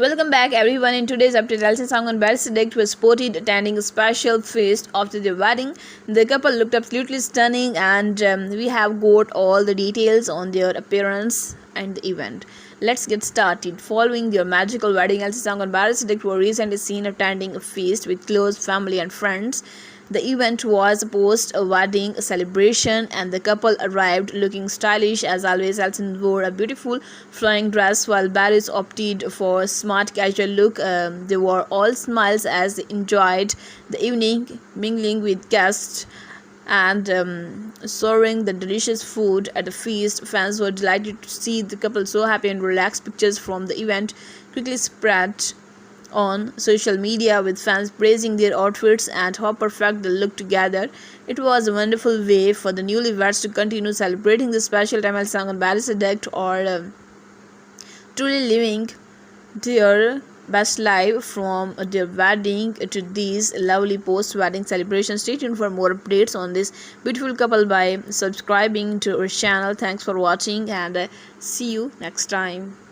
Welcome back everyone. In today's update, Elsa Song and Barry Siddiq was spotted attending a special feast after their wedding. The couple looked absolutely stunning and um, we have got all the details on their appearance and the event. Let's get started. Following their magical wedding, Elsa Song and Barry Siddiq were recently seen attending a feast with close family and friends. The event was a post a wedding celebration, and the couple arrived looking stylish as always. Elson wore a beautiful flowing dress, while Barris opted for a smart casual look. Um, they were all smiles as they enjoyed the evening, mingling with guests and um, serving the delicious food at the feast. Fans were delighted to see the couple so happy and relaxed. Pictures from the event quickly spread on social media with fans praising their outfits and how perfect they look together. It was a wonderful way for the newlyweds to continue celebrating the special time song on Barris Addict or uh, truly living their best life from their wedding to these lovely post wedding celebrations. Stay tuned for more updates on this beautiful couple by subscribing to our channel. Thanks for watching and uh, see you next time.